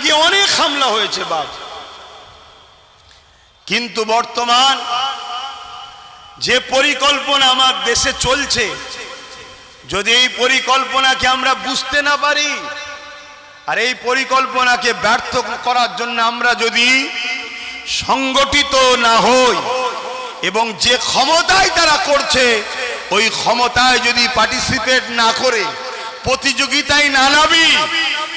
আগে অনেক হামলা হয়েছে বাপ কিন্তু বর্তমান যে পরিকল্পনা আমার দেশে চলছে, যদি এই পরিকল্পনাকে আমরা বুঝতে না পারি, আর এই পরিকল্পনাকে ব্যর্থ করার জন্য আমরা যদি সংগঠিত না হই এবং যে ক্ষমতায় তারা করছে, ওই ক্ষমতায় যদি পার্টিসিপেট না করে, প্রতিযোগিতায় না নামি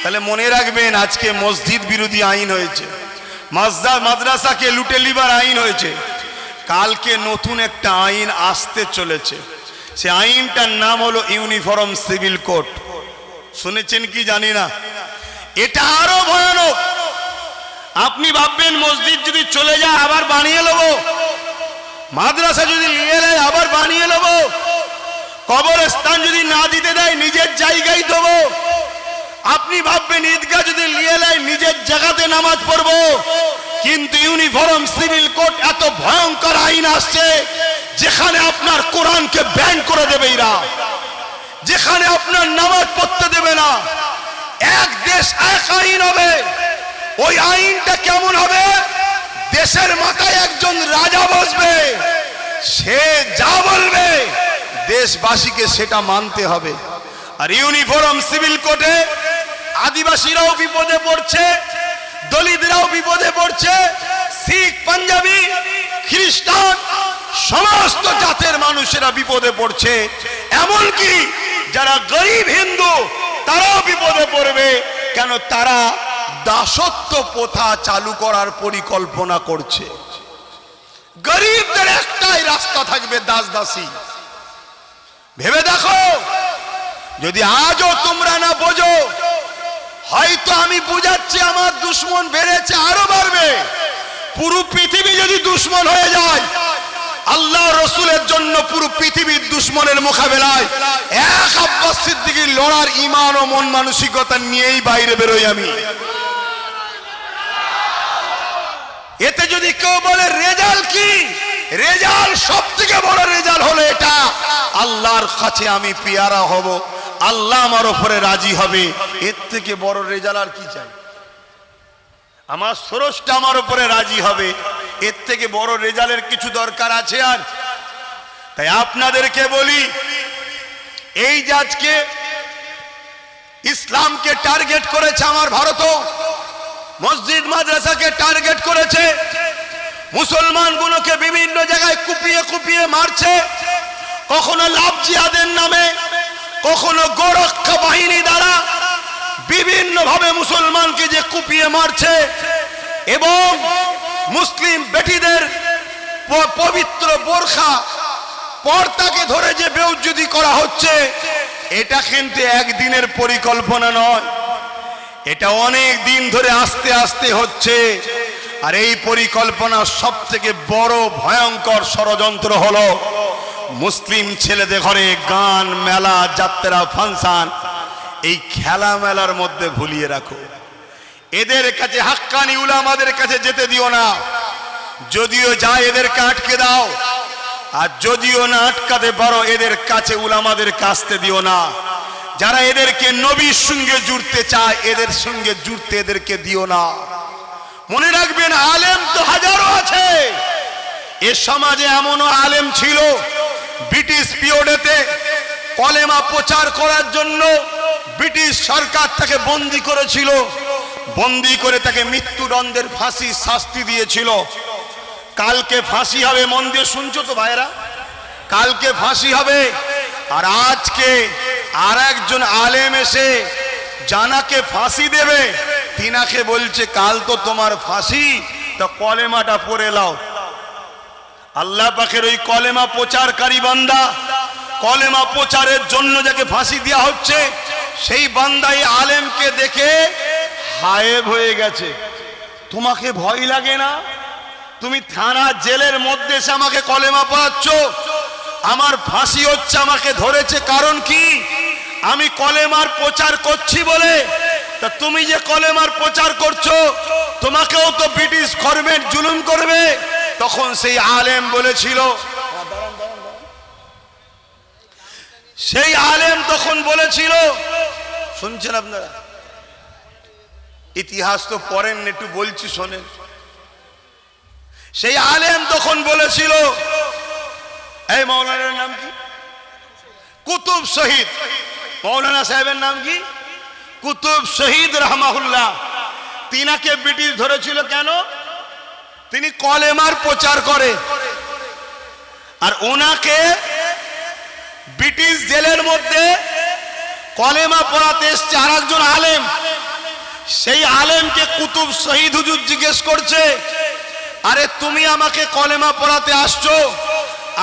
তাহলে মনে রাখবেন, আজকে মসজিদ বিরোধী আইন হয়েছে। মাজদা মাদ্রাসাকে লুটে লিবার আইন হয়েছে। কালকে নতুন একটা আইন আসতে চলেছে। সে আইনটার নাম হলো ইউনিফর্ম সিভিল কোড। শুনেছেন কি জানি না? এটা আরও ভয়ানক। আপনি ভাববেন, মসজিদ যদি চলে যায়, আবার বানিয়ে নেব। মাদ্রাসা যদি নিয়ে নেয়, আবার বানিয়ে নেব। কবরস্থান যদি না দিতে দেয়, নিজের জায়গায় দেবো। আপনি ভাববেন, ঈদগাহ যদি নেয় নিজের জায়গাতে নামাজ পড়ব। কিন্তু ইউনিফর্ম, সিভিল কোড এত ভয়ঙ্কর আইন আসছে, যেখানে আপনার কোরআনকে ব্যান করে দেবে এরা। যেখানে আপনার নামাজ পড়তে দেবে না। এক দেশ, এক আইন হবে। ওই আইনটা কেমন হবে? দেশের মাথায় একজন রাজা বসবে। সে যা বলবে, দেশবাসীকে সেটা মানতে হবে। আর ইউনিফর্ম, সিভিল কোডে আদিবাসীরাও বিপদে পড়ছে, দলিতরাও বিপদে পড়ছে, শিখ, পাঞ্জাবি, খ্রিস্টান, সমস্ত জাতের মানুষেরা বিপদে পড়ছে। এমনকি যারা গরিব হিন্দু, তারাও বিপদে পড়বে, কেন তারা দাসত্ব প্রথা চালু করার পরিকল্পনা করছে। গরিবদের একটাই রাস্তা থাকবে দাস দাসী ভেবে দেখো, যদি আজও তোমরা না বোঝো হয়তো আমি বুঝাচ্ছি, আমার দুশ্মন বেড়েছে আরও বাড়বে। পুরো পৃথিবী যদি দুশ্মন হয়ে যায়, আল্লাহ রসুলের জন্য পুরো পৃথিবীর দুশ্মনের মোকাবেলায় এক আব্বাস সিদ্দিকির লড়ার ইমান ও মন মানসিকতা নিয়েই বাইরে বেরোই আমি। এতে যদি কেউ বলে রেজাল্ট কি? রেজাল্ট সব থেকে বড় রেজাল্ট হলো এটা। আল্লাহর কাছে আমি পিয়ারা হব। আল্লাহ আমার ওপরে রাজি হবে। এর থেকে বড় রেজাল্ট আর কি চাই? আমার সরসটা আমার ওপরে রাজি হবে। এর থেকে বড় রেজাল্টের কিছু দরকার আছে আর? তাই আপনাদেরকে বলি, এই যে আজকে ইসলামকে টার্গেট করেছে আমার ভারতও মসজিদ মাদ্রাসাকে টার্গেট করেছে, মুসলমানগুলোকে বিভিন্ন জায়গায় কুপিয়ে কুপিয়ে মারছে, কখনো লাভ জিহাদের নামে কখনো গোরক্ষা বাহিনী দ্বারা বিভিন্ন ভাবে মুসলমানকে যে কুপিয়ে মারছে এবং মুসলিম বেটিদের পবিত্র বোরখা পর্দাকে ধরে যে বেউজ্জুদি করা হচ্ছে, এটা কিন্তু একদিনের পরিকল্পনা নয়। এটা অনেক দিন ধরে আস্তে আস্তে হচ্ছে। আর এই পরিকল্পনা সব থেকে বড় ভয়ঙ্কর ষড়যন্ত্র হলো মুসলিম ছেলেদের ঘরে গান, মেলা, যাত্রা, ফাংশন, এই খেলা মেলার মধ্যে ভুলিয়ে রাখো। এদের কাছে হাক্কানি উলামাদের কাছে যেতে দিও না। যদিও যায় এদেরকে আটকে দাও, আর যদিও না আটকাতে পারো, এদের কাছে উলামাদের কাছতে দিও না। যারা এদেরকে নবীর সঙ্গে জুড়তে চায়, এদের সঙ্গে জুড়তে এদেরকে দিও না। মনে রাখবেন, আলেম তো হাজারো আছে। এ সমাজে এমনও আলেম ছিল ব্রিটিশ পিরিয়ডেতে কলেমা প্রচার করার জন্য ব্রিটিশ সরকার তাকে বন্দি করেছিল। বন্দি করে তাকে মৃত্যুদণ্ডের ফাঁসি শাস্তি দিয়েছিল। কালকে ফাঁসি হবে মন দিয়ে শুনছো তো ভাইরা কালকে ফাঁসি হবে। আর আজকে আর একজন আলেম এসে জানাকে ফাঁসি দেবে। তিনাকে বলছে, কাল তো তোমার ফাঁসি, তা কলেমাটা পড়ে লাও আল্লাহ পাখের ওই কলেমা প্রচারকারী বান্দা, কলেমা প্রচারের জন্য যাকে ফাঁসি দেওয়া হচ্ছে, সেই বান্দাই আলেমকে দেখে হায়েব হয়ে গেছে। তোমাকে ভয় লাগে না? তুমি থানা জেলের মধ্যে এসে আমাকে কলেমা পড়াচ্ছ? আমার ফাঁসি হচ্ছে, আমাকে ধরেছে কারণ কি? আমি কলেমার প্রচার করছি বলে। তা তুমি যে কলেমার প্রচার করছ, তোমাকেও তো ব্রিটিশ গভর্নমেন্ট জুলুম করবে। তখন সেই আলেম বলেছিল, সেই আলেম তখন বলেছিল, শুনছেন আপনারা? ইতিহাস তো পড়েন একটু বলছি শোনেন। সেই আলেম তখন বলেছিল, এই মৌলানার নাম কি? কুতুব শহীদ। মৌলানা সাহেবের নাম কি? কুতুব শহীদ রহমাহুল্লাহ। তিনাকে ব্রিটিশ ধরেছিল কেন? তিনি কলেমার প্রচার করে। আর ওনাকে ব্রিটিশ জেলের মধ্যে কলেমা পড়াতে এসছে আর একজন আলেম। সেই আলেমকে কুতুব শহীদ হুজুর জিজ্ঞেস করছে, আরে তুমি আমাকে কলেমা পড়াতে আসছো?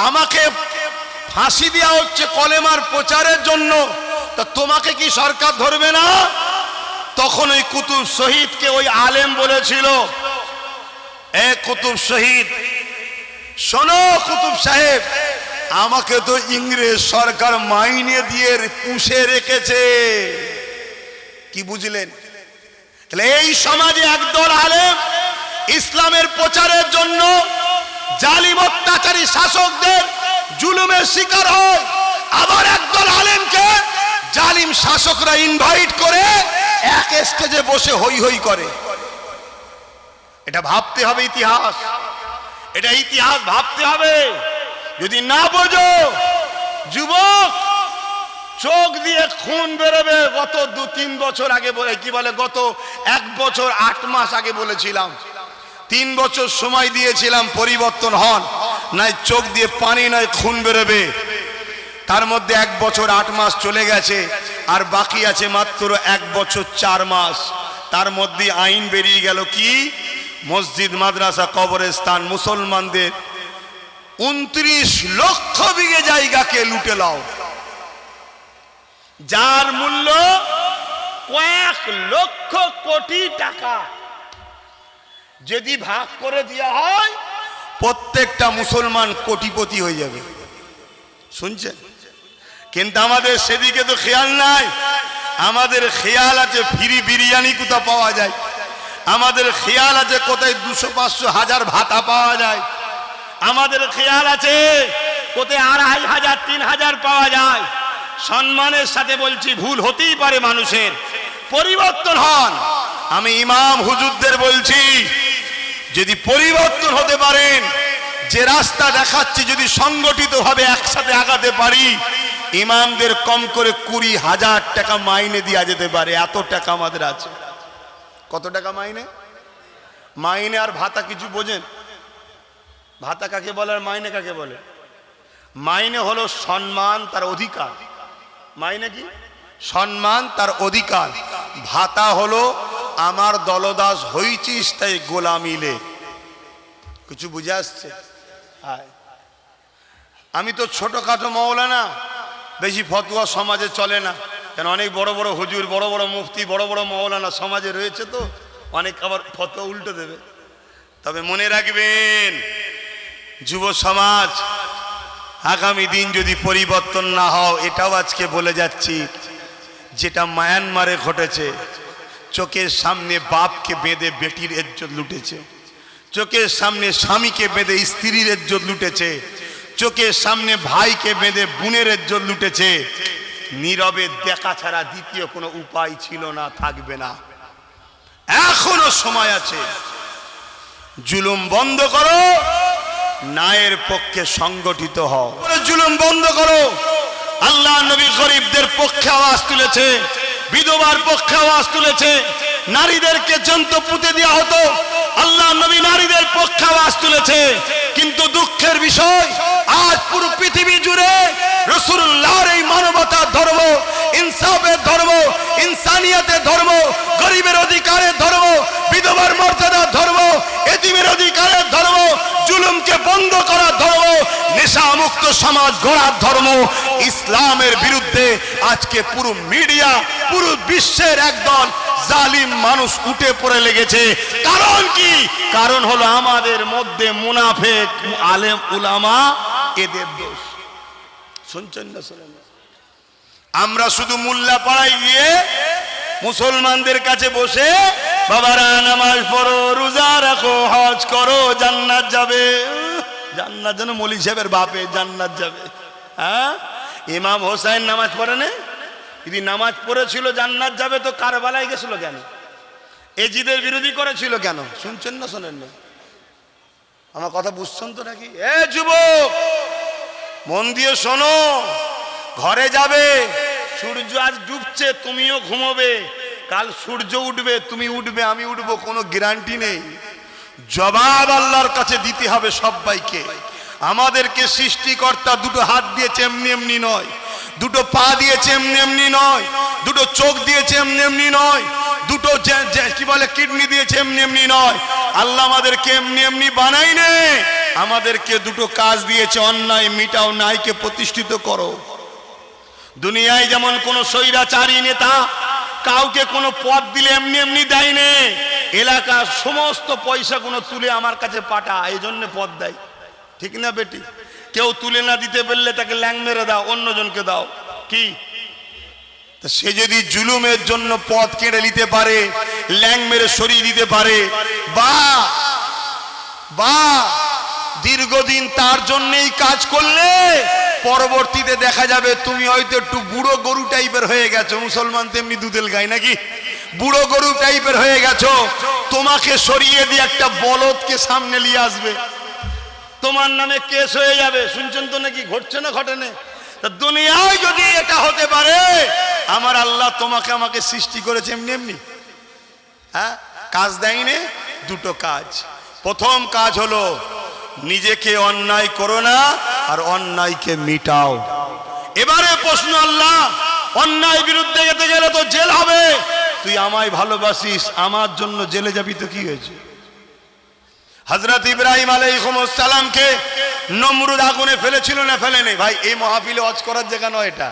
আমাকে ফাঁসি দেওয়া হচ্ছে কলেমার প্রচারের জন্য। তা তোমাকে কি সরকার ধরবে না? তখন ওই কুতুব শহীদকে ওই আলেম বলেছিল কুতুব শহীদ, শোনো কুতুব সাহেব, আমাকে তো ইংরেজ সরকার মাইনে দিয়ে পুষে রেখেছে। কি বুঝলেন? তাহলে এই সমাজে একদল আলেম ইসলামের প্রচারের জন্য জালিম অত্যাচারী শাসকদের জুলুমের শিকার হয়। আবার একদল আলেমকে জালিম শাসকরা ইনভাইট করে এক স্টেজে বসে হই হই করে। এটা ভাবতে হবে ইতিহাস। এটা ইতিহাস ভাবতে হবে। যদি না বোঝো, যুবক, চোখ দিয়ে খুন বেরোবে গত দু তিন বছর আগে বলে, কি বলে, গত এক বছর আট মাস আগে বলেছিলাম। তিন বছর সময় দিয়েছিলাম পরিবর্তন হন, নাই চোখ দিয়ে পানি নয় খুন বেরোবে। তার মধ্যে এক বছর আট মাস চলে গেছে, আর বাকি আছে মাত্র এক বছর চার মাস। তার মধ্যে আইন বেরিয়ে গেল কি? মসজিদ, মাদ্রাসা, কবরস্থান, মুসলমানদের উনত্রিশ লক্ষ বিঘে জায়গাকে লুটে লাও যার মূল্য কয়েক লক্ষ কোটি টাকা। যদি ভাগ করে দেওয়া হয়, প্রত্যেকটা মুসলমান কোটিপতি হয়ে যাবে। শুনছেন? কিন্তু আমাদের সেদিকে তো খেয়াল নাই। আমাদের খেয়াল আছে, ফ্রি বিরিয়ানি কোথাও পাওয়া যায়? আমাদের খেয়াল আছে কোথায় দুশো পাঁচশো হাজার ভাতা পাওয়া যায়? আমাদের খেয়াল আছে কোথায় আড়াই হাজার, তিন হাজার পাওয়া যায়? সম্মানের সাথে বলছি, ভুল হতেই পারে মানুষের। পরিবর্তন হন। আমি ইমাম হুজুরদের বলছি, যদি পরিবর্তন হতে পারেন, যে রাস্তা দেখাচ্ছি যদি সংগঠিত ভাবে একসাথে আগাতে পারি, ইমামদের কম করে কুড়ি হাজার টাকা মাইনে দেওয়া যেতে পারে। এত টাকা আমাদের আছে। কত টাকা মাইনে? মাইনে আর ভাতা কিছু বোঝেন? ভাতা কাকে বলে আর মাইনে কাকে বলে? মাইনে হলো সম্মান, তার অধিকার। মাইনে কি? সম্মান, তার অধিকার। ভাতা হলো, আমার দলদাস হইছিস, তাই গোলামিলে কিছু বুঝে আসছে। আমি তো ছোটখাটো মৌলানা, বেশি ফতুয়া সমাজে চলে না। কেন অনেক বড় বড় হুজুর, বড় বড় মুফতি, বড় বড় মৌলানা সমাজে রয়েছে তো, অনেক আবার ফতুয়া উল্টো দেবে। তবে মনে রাখবেন, যুব সমাজ, আগামী দিন যদি পরিবর্তন না হও, এটাও আজকে বলে যাচ্ছি, যেটা মায়ানমারে ঘটেছে, চোখের সামনে বাপকে বেঁধে বেটির ইজ্জত লুটেছে, চোখের সামনে স্বামীকে বেঁধে স্ত্রীর ইজ্জত লুটেছে, চোখের সামনে ভাইকে বেঁধে বোনের ইজ্জত লুটেছে নীরবে দেখা ছাড়া দ্বিতীয় কোনো উপায় ছিল না, থাকবে না। এখনও সময় আছে। জুলুম বন্ধ করো, ন্যায়ের পক্ষে সংগঠিত হও। জুলুম বন্ধ করো। আল্লাহ নবী গরিবদের পক্ষে আওয়াজ তুলেছে, বিধবার পক্ষে আওয়াজ তুলেছে, নারীদেরকে জন্ত পুঁতে দেওয়া হতো। আল্লাহ নবী নারীদের পক্ষে তুলেছে। কিন্তু দুঃখের বিষয়, আজ পুরো পৃথিবী জুড়ে রসুল্লাহর এই মানবতার ধর্ম, ইনসাফের ধর্ম, ইনসানিয়াতের ধর্ম, গরিবের অধিকারের ধর্ম, বিধবার মর্যাদার ধর্ম, এতিমের অধিকারের ধর্ম, জুলুমকে বন্ধ করার ধর্ম নেশা মুক্ত সমাজ গড়ার ধর্ম, ইসলামের বিরুদ্ধে আজকে পুরো মিডিয়া, পুরো বিশ্বের একদল জালিম মানুষ উঠে পড়ে লেগেছে। কারণ কি? কারণ হলো আমাদের মধ্যে মুনাফেক, আলেম, উলামা এদের দোষ। শুনছেন না, শোনেন? আমরা শুধু মোল্লা পাড়ায় গিয়ে মুসলমানদের কাছে বসে, বাবারা, নামাজ পড়ো, রোজা রাখো, হজ করো, জান্নাত যাবে। জান্নাত যেন মলি সাহেবের বাপে জান্নাত যাবে। হ্যাঁ? ইমাম হোসাইন নামাজ পড়ে না? যদি নামাজ পড়েছিল জান্নাত যাবে, তো কারবালায় গেছিল কেন? এজিদের বিরোধী করেছিল কেন? শুনছেন না, শোনেন না। আমার কথা বুঝছেন তো নাকি? এ যুবক, মন দিয়ে শোনো, ঘরে যাবে, সূর্য আজ ডুবছে, তুমিও ঘুমোবে। কাল সূর্য উঠবে, তুমি উঠবে, আমি উঠবো, কোনো গ্যারান্টি নেই। জবাব আল্লাহর কাছে দিতে হবে সবাইকে। আমাদেরকে সৃষ্টিকর্তা দুটো হাত দিয়েছে, এমনি এমনি নয়। দুটো পা দিয়েছে এমনি এমনি নয়, দুটো চোখ দিয়েছে এমনি এমনি নয়, দুটো কি বলে, কিডনি দিয়েছে এমনি এমনি নয়। আল্লাহ আমাদেরকে এমনি এমনি বানাই নে আমাদেরকে দুটো কাজ দিয়েছে, অন্যায় মিটাও নাইকে প্রতিষ্ঠিত করো। দুনিয়ায় যেমন কোন স্বৈরাচারী নেতা কাউকে কোনো পদ দিলে এমনি এমনি দেয় নে এলাকার সমস্ত পয়সাগুলো তুলে আমার কাছে পাঠা এই জন্য পদ দেয়। ঠিক না বেটি? কেউ তুলে না দিতে পারলে তাকে ল্যাং মেরে দাও, অন্যজনকে দাও। কি? সে যদি জুলুমের জন্য পথ কেড়ে নিতে পারে, ল্যাং মেরে সরিয়ে দিতে পারে, বা বা, দীর্ঘদিন তার জন্যই কাজ করলে পরবর্তীতে দেখা যাবে তুমি হয়তো একটু বুড়ো গরু টাইপের হয়ে গেছো, মুসলমান তেমনি দুধেল গাই নাকি? বুড়ো গরু টাইপের হয়ে গেছো, তোমাকে সরিয়ে দিয়ে একটা বলদকে সামনে নিয়ে আসবে। তোমার নামে কেস হয়ে যাবে। শুনছেন তো নাকি? ঘটছে না ঘটেনে? তা দুনিয়ায় যদি এটা হতে পারে, আমার আল্লাহ তোমাকে আমাকে সৃষ্টি করেছে এমনি এমনি। হ্যাঁ? কাজ দেয়নি? দুটো কাজ। প্রথম কাজ হলো, নিজেকে অন্যায় করো না আর অন্যায়কে মিটাও। এবারে প্রশ্ন আল্লাহ, অন্যায় বিরুদ্ধে যেতে গেলে তো জেল হবে। তুই আমায় ভালোবাসিস, আমার জন্য জেলে যাবি তো কি হয়েছে? হজরত ইব্রাহিম আলাইসালামকে নমরুদ আগুনে ফেলেছিল না ফেলেনি? ভাই, এই মহাপিলে অজ করার জায়গা নয় এটা।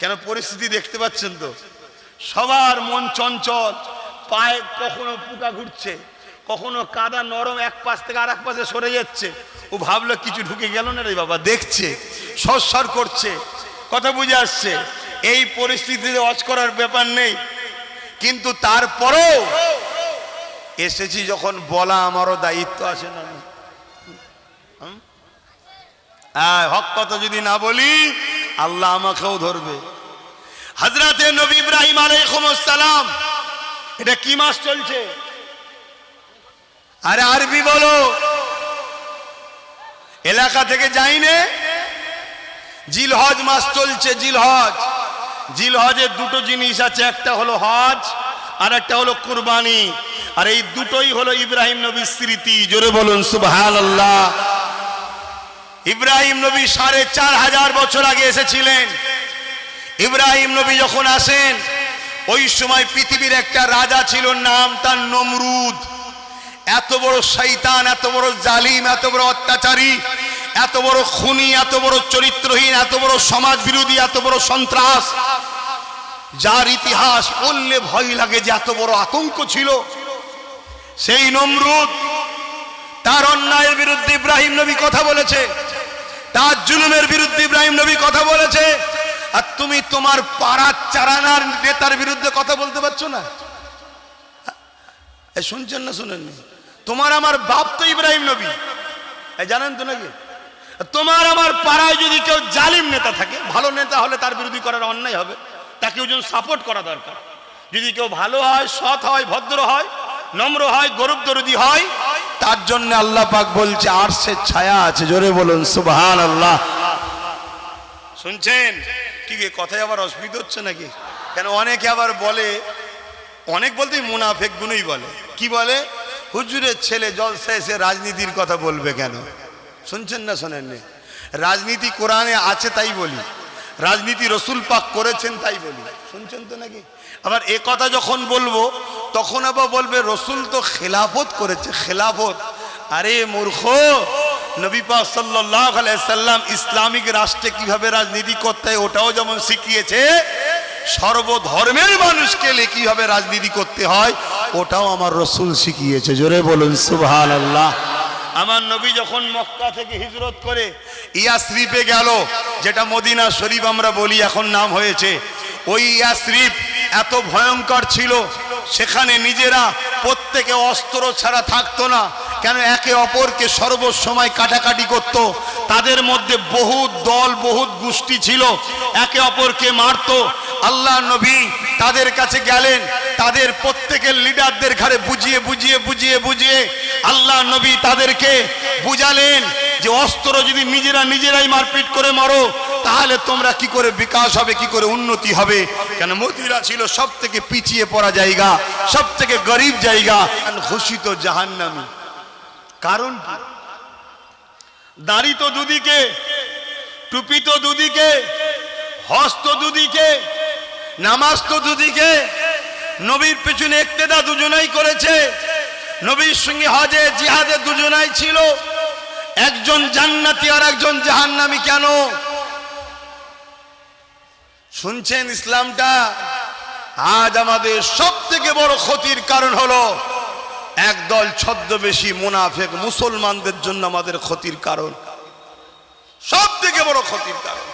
কেন পরিস্থিতি দেখতে পাচ্ছেন তো? সবার মন চঞ্চল, পায়ে কখনো পোকা ঘুরছে, কখনো কাদা নরম এক পাশ থেকে আর এক পাশে সরে যাচ্ছে। ও ভাবলো কিছু ঢুকে গেল না রে বাবা, দেখছে, সরসর করছে, কথা বুঝে আসছে। এই পরিস্থিতিতে অজ করার ব্যাপার নেই। কিন্তু তারপরেও এসেছি যখন বলা আমারও দায়িত্ব আছে না? হ্যাঁ, হক কথা যদি না বলি আল্লাহ আমাকেও ধরবে। হাজরাতে নবী ইব্রাহিম আলাইকুমসালাম এটা কি মাস চলছে? আরে আরবি বলো। এলাকা থেকে যাইনে জিলহজ মাস চলছে জিলহজ। জিলহজের দুটো জিনিস আছে একটা হলো হজ আর একটা হলো কুরবানি। আর এই দুটোই হলো ইব্রাহিম নবীর স্মৃতি। জোরে বলুন সুবহান আল্লাহ ইব্রাহিম নবী সাড়ে চার হাজার বছর আগে এসেছিলেন। ইব্রাহিম নবী যখন আসেন, ওই সময় পৃথিবীর একটা রাজা ছিল, নাম তার নমরুদ। এত বড় শৈতান এত বড় জালিম, এত বড় অত্যাচারী, এত বড় খুনি, এত বড় চরিত্রহীন, এত বড় সমাজ বিরোধী, এত বড় সন্ত্রাস। যার ইতিহাস বললে ভয় লাগে যে এত বড় আতঙ্ক ছিল। সেই নমরুদ, তার অন্যায়ের বিরুদ্ধে ইব্রাহিম নবী কথা বলেছে, তার জুলুমের বিরুদ্ধে ইব্রাহিম নবী কথা বলেছে, আর তুমি তোমার পাড়ার চারানার নেতার বিরুদ্ধে কথা বলতে পারছ না? শুনছেন না শুনেননি? তোমার আমার বাপ তো ইব্রাহিম নবী। জানেন তো নাকি? তোমার আমার পাড়ায় যদি কেউ জালিম নেতা থাকে, ভালো নেতা হলে তার বিরোধী করার অন্যায় হবে, তাকে ওজন সাপোর্ট করা দরকার। যদি কেউ ভালো হয়, সৎ হয়, ভদ্র হয় নম্র হয়, গরুব দরদি হয়। তার জন্য আল্লাহ পাক বলছে আর সে ছায়া আছে, জোরে বলুন সুবহান আল্লাহ শুনছেন? কি কথায় আবার অসুবিধা হচ্ছে নাকি? কেন অনেকে আবার বলে, অনেক বলতে মুনাফেক গুণই বলে। কি বলে? হুজুরের ছেলে জলসা এসে রাজনীতির কথা বলবে কেন? শুনছেন না শোনেননি? রাজনীতি কোরআনে আছে তাই বলি। রাজনীতি রসুল পাক করেছেন তাই বলি। শুনছেন তো নাকি? আবার এ কথা যখন বলব, তখন আবার বলবে, রসুল তো খেলাফত করেছে, খেলাফত। আরে মূর্খ, নবী পাক সাল্লাল্লাহু সাল্লাম ইসলামিক রাষ্ট্রে কীভাবে রাজনীতি করতে হয় ওটাও যেমন শিখিয়েছে, সর্বধর্মের মানুষকে কীভাবে রাজনীতি করতে হয় ওটাও আমার রসুল শিখিয়েছে। জোরে বলুন সুবহান আল্লাহ আমার নবী যখন মক্কা থেকে হিজরত করে ইয়াসরিফে গেল, যেটা মদিনা শরীফ আমরা বলি, এখন নাম হয়েছে, ওই ইয়াসরিফ এত ভয়ঙ্কর ছিল, সেখানে নিজেরা প্রত্যেকে অস্ত্র ছাড়া থাকতো না। কেন একে অপরকে সর্বসময় কাটাকাটি করত। তাদের মধ্যে বহুত দল, বহুত গোষ্ঠী ছিল। একে অপরকে মারতো। আল্লাহ নবী তাদের কাছে গেলেন। তাদের প্রত্যেকের লিডারদের ঘাড়ে বুঝিয়ে বুঝিয়ে বুঝিয়ে বুঝিয়ে আল্লাহ নবী তাদেরকে বুঝালেন যে অস্ত্র যদি নিজেরা নিজেরাই মারপিট করে মারো তাহলে তোমরা কি করে বিকাশ হবে, কি করে উন্নতি হবে? কেন মদিরা ছিল সব থেকে পিছিয়ে পড়া জায়গা সব থেকে গরিব জায়গা ঘোষিত জাহান্নামী। কারণ? দাড়ি তো দুদিকে টুপি তো দুদিকে, হস্ত দুদিকে নামাজ তো দুদিকে, নবীর পেছনে একতেদা দুজনাই করেছে। নবীর সঙ্গে হজে, জিহাদে দুজনাই ছিল। একজন জান্নাতি আর একজন জাহান্নামি কেন? শুনছেন ইসলামটা? আজ আমাদের সব থেকে বড় ক্ষতির কারণ হলো, একদল ছদ্মবেশী মুনাফেক মুসলমানদের জন্য আমাদের ক্ষতির কারণ। সব থেকে বড় ক্ষতির কারণ।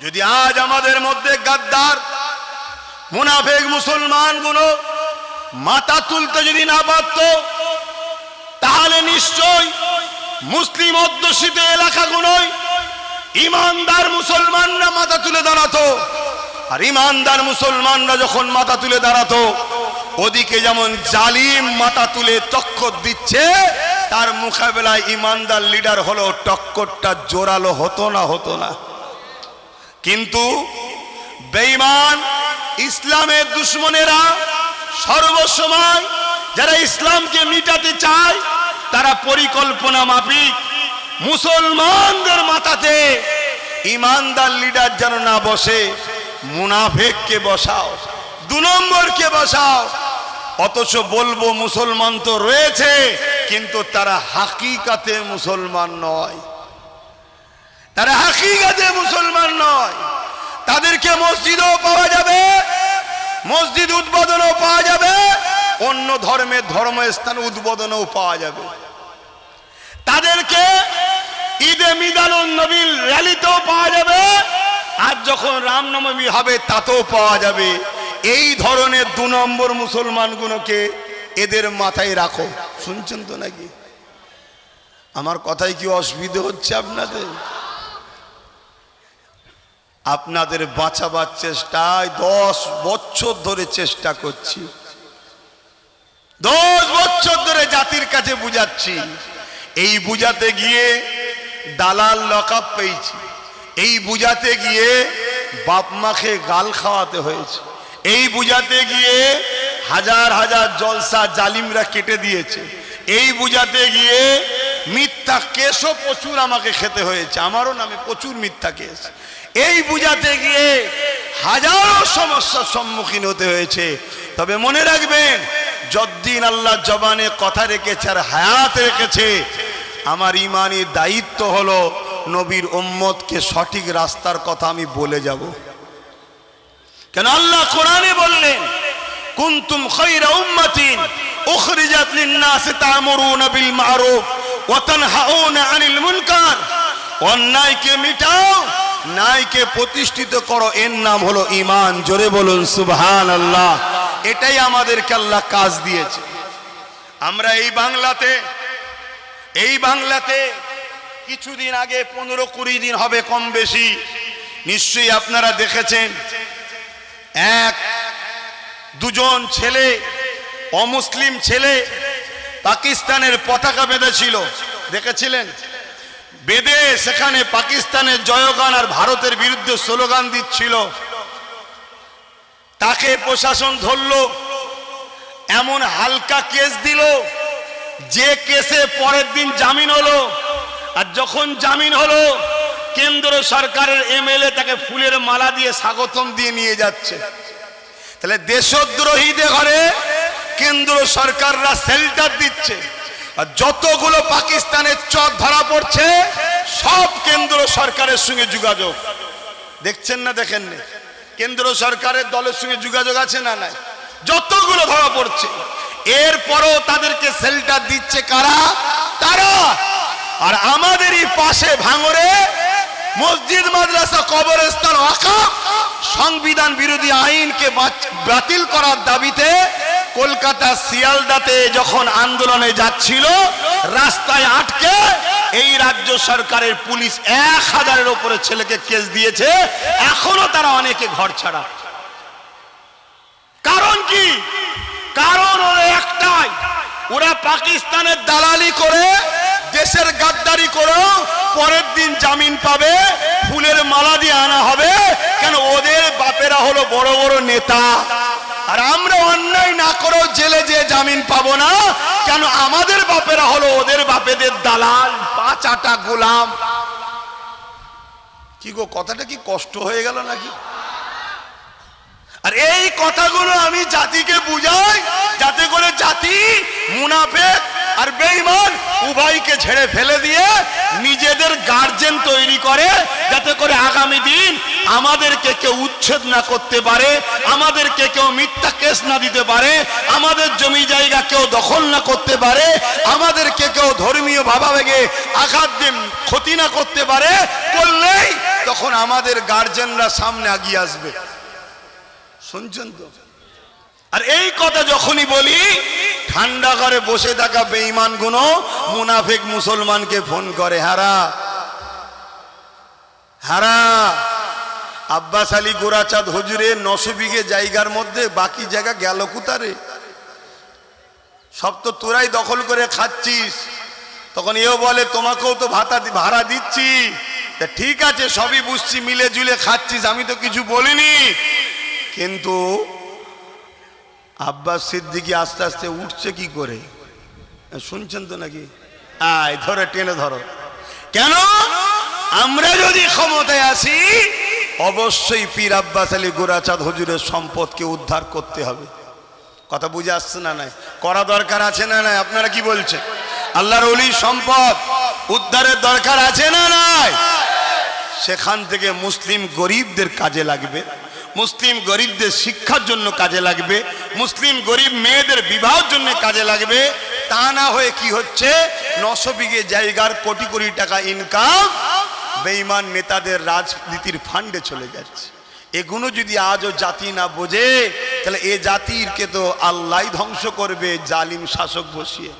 যদি আজ আমাদের মধ্যে গাদ্দার, মুনাফেক মুসলমানগুলো মাথা তুলতে যদি না পারত, তাহলে নিশ্চয় মুসলিম অধ্যুষিত এলাকাগুলোয় ইমানদার মুসলমানরা মাথা তুলে দাঁড়াতো। আর ইমানদার মুসলমানরা যখন মাথা তুলে দাঁড়াতো, ওদিকে যেমন জালিম মাথা তুলে টক্কর দিচ্ছে, তার মোকাবেলায় ইমানদার লিডার হলো, টক্করটা জোরালো হতো না হতো না। কিন্তু বেঈমান, ইসলামের দুশ্মনেরা সর্বসময় যারা ইসলামকে মিটাতে চায়, তারা পরিকল্পনা মাফিক। মুসলমানদের মাথাতে ইমানদার লিডার যেন না বসে, মুনাফেককে বসাও, দু নম্বরকে বসাও। অথচ বলব, মুসলমান তো রয়েছে, কিন্তু তারা হাকিকাতে মুসলমান নয়। তারা হাকিকাতে মুসলমান নয়। তাদেরকে মসজিদও পাওয়া যাবে, মসজিদ উদ্বোধনও পাওয়া যাবে, অন্য ধর্মের ধর্মস্থান উদ্বোধনও পাওয়া যাবে। তাদেরকে ঈদে মিদানুন নবীর র্যালিতেও পাওয়া যাবে। আর যখন রামনবমী হবে, তাতেও পাওয়া যাবে। এই ধরনের দু নম্বর মুসলমানগুলোকে এদের মাথায় রাখো। শুনছেন তো নাকি? আমার কথায় কি অসুবিধে হচ্ছে আপনাদের? আপনাদের বাঁচাবার চেষ্টায় দশ বছর ধরে চেষ্টা করছি। দশ বছর ধরে জাতির কাছে বুঝাচ্ছি। এই বুঝাতে গিয়ে দালাল লকআপ পেয়েছি। এই বুঝাতে গিয়ে বাপ মাকে গাল খাওয়াতে হয়েছে। এই বুঝাতে গিয়ে হাজার হাজার জলসা জালিমরা কেটে দিয়েছে। এই বুঝাতে গিয়ে মিথ্যা কেসও প্রচুর আমাকে খেতে হয়েছে। আমারও নামে প্রচুর মিথ্যা কেস। এই বুঝাতে গিয়ে হাজারো সমস্যার সম্মুখীন হতে হয়েছে। তবে মনে রাখবেন, যদ্দিন আল্লাহ জবানে কথা রেখেছে আর হায়াত রেখেছে আমার ইমানি দায়িত্ব হলো নবীর উম্মতকে সঠিক রাস্তার কথা আমি বলে যাব। কেন আল্লাহ কোরআনে বললেন, কুন্তুম খায়রা উম্মাতিন উখরিজাত লিন-নাস তা'মুরুনা বিল মা'রুফ ওয়া তানহাউনা আনিল মুনকার। অন্যায়কে মিটাও, ন্যায়কে প্রতিষ্ঠিত করো। এর নাম হলো ঈমান। জোরে বলুন, সুবহানাল্লাহ। এটাই আমাদেরকে আল্লাহ কাজ দিয়েছে। আমরা এই বাংলাতে এই বাংলাতে কিছুদিন আগে পনেরো কুড়ি দিন হবে কম বেশি। নিশ্চয়ই আপনারা দেখেছেন, এক, দুজন ছেলে, অমুসলিম ছেলে পাকিস্তানের পতাকা বেঁধেছিল। দেখেছিলেন? বেঁধে সেখানে পাকিস্তানের জয়গান আর ভারতের বিরুদ্ধে স্লোগান দিচ্ছিল। তাকে প্রশাসন ধরলো, এমন হালকা কেস দিল যে কেসে পরের দিন জামিন হলো, আর যখন জামিন হলো, কেন্দ্র সরকারের এমএলএ তাকে ফুলের মালা দিয়ে স্বাগতম দিয়ে নিয়ে যাচ্ছে। তাহলে দেশদ্রোহীদের ঘরে কেন্দ্র সরকাররা শেল্টার দিচ্ছে। আর যতগুলো পাকিস্তানের চর ধরা পড়ছে, সব কেন্দ্র সরকারের সঙ্গে যোগাযোগ। দেখছেন না, দেখেন কেন্দ্র সরকারের দলের সঙ্গে যোগাযোগ আছে না নাই? যতগুলো ধরা পড়ছে এরপরও তাদেরকে শেল্টার দিচ্ছে কারা? তারা। আর আমাদেরই পাশে ভাঙরে মসজিদ, মাদ্রাসা, কবরস্থান ওয়াকাফ সংবিধান বিরোধী আইনকে বাতিল করার দাবিতে কলকাতা শিয়ালদাতে যখন আন্দোলনে যাচ্ছিল, রাস্তায় আটকে এই রাজ্য সরকারের পুলিশ এক হাজারের ওপরে ছেলেকে কেস দিয়েছে। এখনও তারা অনেকে ঘর ছাড়া। কারণ কি? ওরা পাকিস্তানের দালালি করে, দেশের গাদ্দারি করে পরের দিন জামিন পাবে, ফুলের মালা দিয়ে আনা হবে। কেন ওদের বাপেরা হলো বড় বড় নেতা। আর আমরা অন্যায় না করেও জেলে যে জামিন পাবো না। কেন আমাদের বাপেরা হলো ওদের বাপেদের দালাল পাঁচ আটা গোলাম। কি গো, কথাটা কি কষ্ট হয়ে গেল নাকি? আর এই কথাগুলো আমি জাতিকে বুঝাই, যাতে করে জাতি মুনাফেক আর বেঈমান উভয়কে ছেড়ে ফেলে দিয়ে নিজেদের গার্জেন তৈরি করে, যাতে করে আগামী দিন আমাদেরকে কেউ উচ্ছেদ না করতে পারে, আমাদেরকে কেউ মিথ্যা কেস না দিতে পারে, আমাদের জমি জায়গা কেউ দখল না করতে পারে, আমাদেরকে কেউ ধর্মীয় ভাবাবেগে আঘাত ক্ষতি না করতে পারে, করলেই তখন আমাদের গার্জেনরা সামনে আগিয়ে আসবে। শুনছেন তো আর এই কথা যখনই বলি, ঠান্ডা ঘরে বসে থাকা বেঈমানগুলো মুনাফেক মুসলমানকে ফোন করে, হারা। হারা। আব্বাস আলী গোরাচাঁদ হুজুরের নশো বিঘে জায়গার মধ্যে বাকি জায়গা গেল কোথারে? সব তো তোরাই দখল করে খাচ্ছিস। তখন এও বলে, তোমাকেও তো ভাতা ভাড়া দিচ্ছি। ঠিক আছে, সবই বুঝছি মিলে জুলে খাচ্ছিস, আমি তো কিছু বলিনি। কিন্তু আব্বাস সিদ্দিকি আস্তে আস্তে উঠছে কি করে? শুনছেন তো নাকি? আয়, ধরে, টেনে ধরো। কেন? আমরা যদি ক্ষমতায় আসি অবশ্যই পীর আব্বাস আলী গোরাচাঁদ হুজুরের সম্পদকে উদ্ধার করতে হবে। কথা বুঝে আসছে না নাই? করা দরকার আছে না নাই? আপনারা কি বলছেন? আল্লাহর অলি সম্পদ উদ্ধারের দরকার আছে না নাই? সেখান থেকে মুসলিম গরিবদের কাজে লাগবে। মুসলিম গরিবদের শিক্ষার জন্য কাজে লাগবে, মুসলিম গরিব মেয়েদের বিবাহের জন্য কাজে লাগবে, তা না হয়ে কি হচ্ছে? নশো বিঘে জায়গার কোটি কোটি টাকা ইনকাম বেঈমান নেতাদের রাজনীতির ফান্ডে চলে যাচ্ছে। এগুলো যদি আজও জাতি না বোঝে, তাহলে এ জাতিরকে তো আল্লাহ ধ্বংস করবে, জালিম শাসক বসিয়ে।